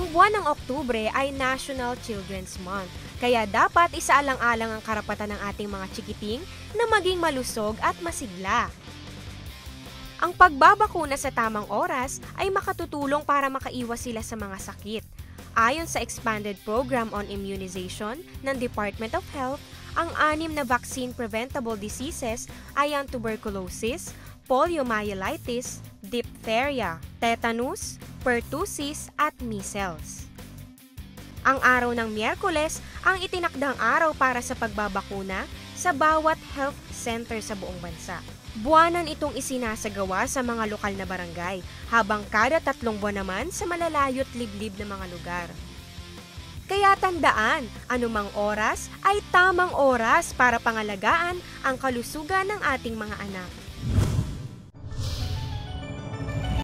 Ang buwan ng Oktubre ay National Children's Month, kaya dapat isaalang-alang ang karapatan ng ating mga chikiting na maging malusog at masigla. Ang pagbabakuna sa tamang oras ay makatutulong para makaiwas sila sa mga sakit. Ayon sa Expanded Program on Immunization ng Department of Health, ang anim na vaccine-preventable diseases ay ang tuberculosis, poliomyelitis, diphtheria, tetanus, pertussis at measles. Ang araw ng Miyerkules ang itinakdang araw para sa pagbabakuna sa bawat health center sa buong bansa. Buwanan itong isinasagawa sa mga lokal na barangay, habang kada tatlong buwan naman sa malalayo't liblib na mga lugar. Kaya tandaan, anumang oras ay tamang oras para pangalagaan ang kalusugan ng ating mga anak.